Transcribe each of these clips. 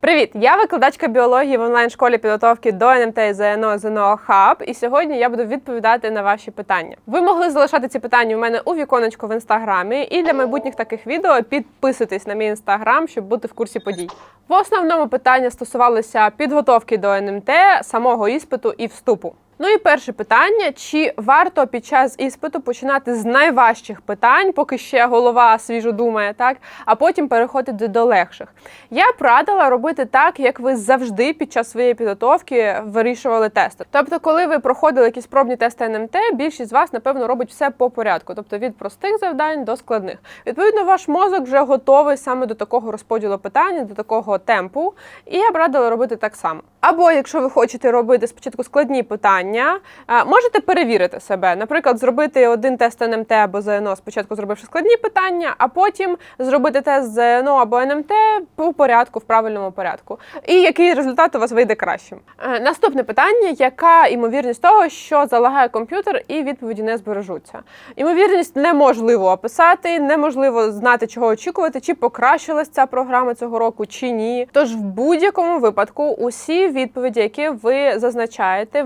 Привіт! Я викладачка біології в онлайн-школі підготовки до НМТ і ЗНО ЗНО Хаб. І сьогодні я буду відповідати на ваші питання. Ви могли залишати ці питання у мене у віконечку в інстаграмі. І для майбутніх таких відео підписуйтесь на мій інстаграм, щоб бути в курсі подій. В основному питання стосувалися підготовки до НМТ, самого іспиту і вступу. Ну і перше питання: чи варто під час іспиту починати з найважчих питань, поки ще голова свіжо думає, так а потім переходити до легших? Я б радила робити так, як ви завжди під час своєї підготовки вирішували тести. Тобто, коли ви проходили якісь пробні тести НМТ, більшість з вас напевно робить все по порядку, тобто від простих завдань до складних. Відповідно, ваш мозок вже готовий саме до такого розподілу питань, до такого темпу, і я б радила робити так само. Або якщо ви хочете робити спочатку складні питання, е, можете перевірити себе. Наприклад, зробити один тест НМТ або ЗНО, спочатку зробивши складні питання, а потім зробити тест ЗНО або НМТ по порядку, в правильному порядку. І який результат у вас вийде кращим. Наступне питання: яка ймовірність того, що залагає комп'ютер і відповіді не збережуться? Ймовірність неможливо описати, неможливо знати, чого очікувати, чи покращилась ця програма цього року, чи ні. Тож в будь-якому випадку усі відповіді, які ви зазначаєте,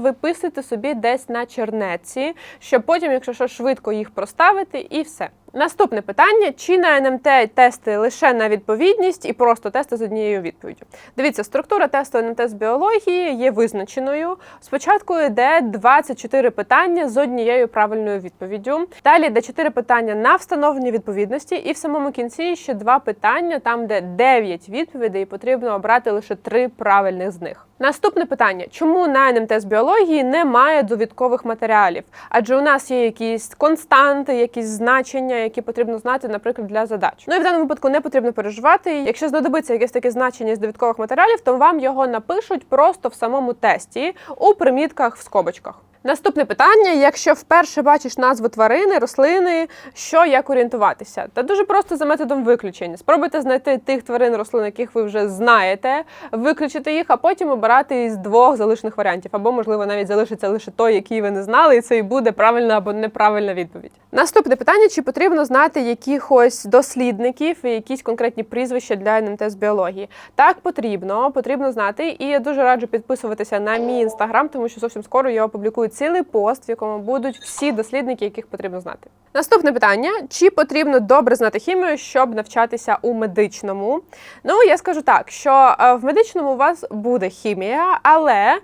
виписуйте собі десь на чернеці, щоб потім, якщо що, швидко їх проставити, і все. Наступне питання: чи на НМТ тести лише на відповідність і просто тести з однією відповіддю? Дивіться, структура тесту НМТ з біології є визначеною. Спочатку йде 24 питання з однією правильною відповіддю. Далі йде 4 питання на встановлення відповідності, і в самому кінці ще два питання, там де 9 відповідей, і потрібно обрати лише 3 правильних з них. Наступне питання: чому на НМТ з біології немає довідкових матеріалів? Адже у нас є якісь константи, якісь значення, які потрібно знати, наприклад, для задач. Ну і в даному випадку не потрібно переживати. Якщо знадобиться якесь таке значення з довідкових матеріалів, то вам його напишуть просто в самому тесті у примітках в скобочках. Наступне питання: якщо вперше бачиш назву тварини, рослини, що як орієнтуватися? Та дуже просто за методом виключення. Спробуйте знайти тих тварин, рослин, яких ви вже знаєте, виключити їх, а потім обирати із двох залишених варіантів. Або, можливо, навіть залишиться лише той, який ви не знали, і це і буде правильна або неправильна відповідь. Наступне питання: чи потрібно знати якихось дослідників і якісь конкретні прізвища для НМТ з біології? Так, потрібно, потрібно знати. І я дуже раджу підписуватися на мій інстаграм, тому що зовсім скоро я опублікую цілий пост, в якому будуть всі дослідники, яких потрібно знати. Наступне питання: чи потрібно добре знати хімію, щоб навчатися у медичному? Ну я скажу так, що е, в медичному у вас буде хімія, але е,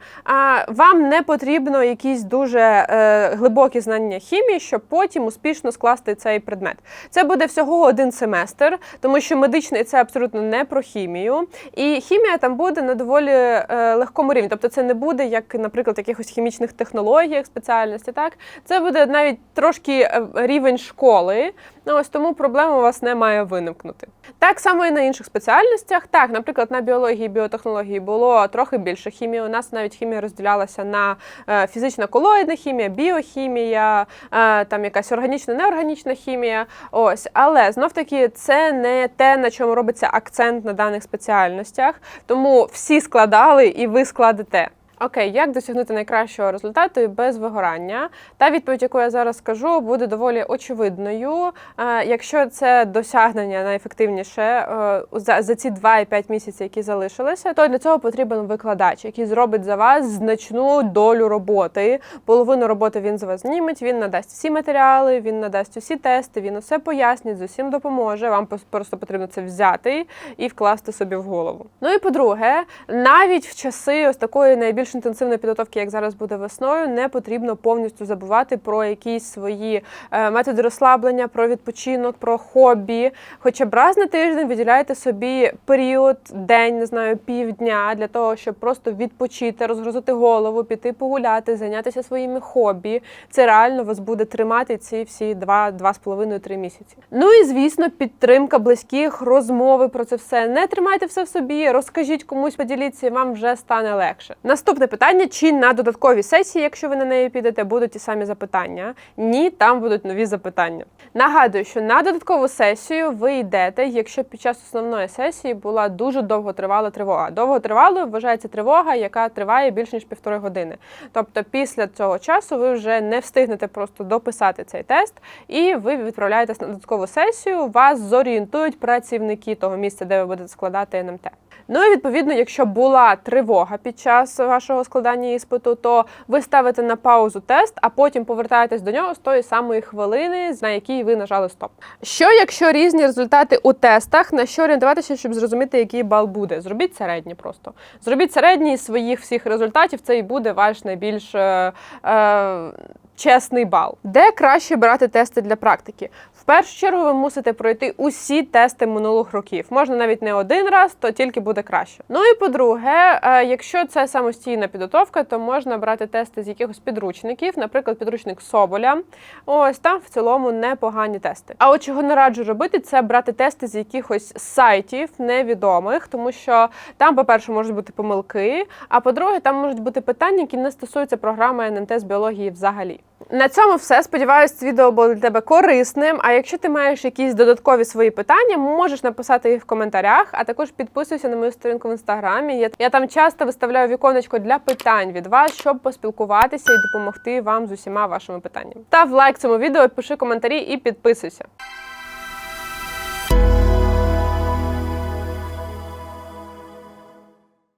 вам не потрібно якісь дуже е, глибокі знання хімії, щоб потім успішно скласти цей предмет. Це буде всього один семестр, тому що медичний це абсолютно не про хімію, і хімія там буде на доволі е, легкому рівні. Тобто, це не буде як, наприклад, якихось хімічних технологіях спеціальності. Так це буде навіть трошки е, рівень школи. Ну ось тому проблем у вас не має виникнути. Так само і на інших спеціальностях. Так, наприклад, на біології і біотехнології було трохи більше хімії. У нас навіть хімія розділялася на е, фізична колоїдна хімія, біохімія, е, там якась органічна, неорганічна хімія. Ось, але знов таки це не те, на чому робиться акцент на даних спеціальностях. Тому всі складали і ви складете. Окей, як досягнути найкращого результату без вигорання? Та відповідь, яку я зараз скажу, буде доволі очевидною. Е, Якщо це досягнення найефективніше е, за, ці 2,5 місяців, які залишилися, то для цього потрібен викладач, який зробить за вас значну долю роботи. Половину роботи він за вас зніметь, він надасть всі матеріали, він надасть усі тести, він усе пояснить, з усім допоможе. Вам просто потрібно це взяти і вкласти собі в голову. Ну і по-друге, навіть в часи ось такої найбільш інтенсивної підготовки, як зараз буде весною, не потрібно повністю забувати про якісь свої е, методи розслаблення, про відпочинок, про хобі. Хоча б раз на тиждень виділяйте собі період, день, не знаю, півдня для того, щоб просто відпочити, розгрузити голову, піти погуляти, зайнятися своїми хобі. Це реально вас буде тримати ці всі два, два з половиною три місяці. Ну і звісно, підтримка близьких, розмови про це все. Не тримайте все в собі, розкажіть комусь, поділіться, і вам вже стане легше. Наступне питання: чи на додатковій сесії, якщо ви на неї підете, будуть ті самі запитання? Ні, там будуть нові запитання. Нагадую, що на додаткову сесію ви йдете, якщо під час основної сесії була дуже довготривала тривога. Довготривалою вважається тривога, яка триває більше ніж півтори години. Тобто, після цього часу ви вже не встигнете просто дописати цей тест, і ви відправляєтесь на додаткову сесію. Вас зорієнтують працівники того місця, де ви будете складати НМТ. Ну і відповідно, якщо була тривога під час вашого складання іспиту, то ви ставите на паузу тест, а потім повертаєтесь до нього з тої самої хвилини, на якій ви нажали стоп. Що якщо різні результати у тестах, на що орієнтуватися, щоб зрозуміти, який бал буде? Зробіть середній просто. Зробіть середній із своїх всіх результатів, це і буде ваш найбільш. Е, е, Чесний бал, де краще брати тести для практики. Першу чергу ви мусите пройти усі тести минулих років. Можна навіть не один раз, то тільки буде краще. Ну і по-друге, е, якщо це самостійна підготовка, то можна брати тести з якихось підручників, наприклад, підручник Соболя. Ось там в цілому непогані тести. А от чого не раджу робити, це брати тести з якихось сайтів невідомих, тому що там, по-перше, можуть бути помилки. А по-друге, там можуть бути питання, які не стосуються програми НМТ з біології взагалі. На цьому все. Сподіваюсь, це відео було для тебе корисним. А якщо ти маєш якісь додаткові свої питання, можеш написати їх в коментарях, а також підписуйся на мою сторінку в інстаграмі. Я, там часто виставляю віконечко для питань від вас, щоб поспілкуватися і допомогти вам з усіма вашими питаннями. Став лайк цьому відео, пиши коментарі і підписуйся.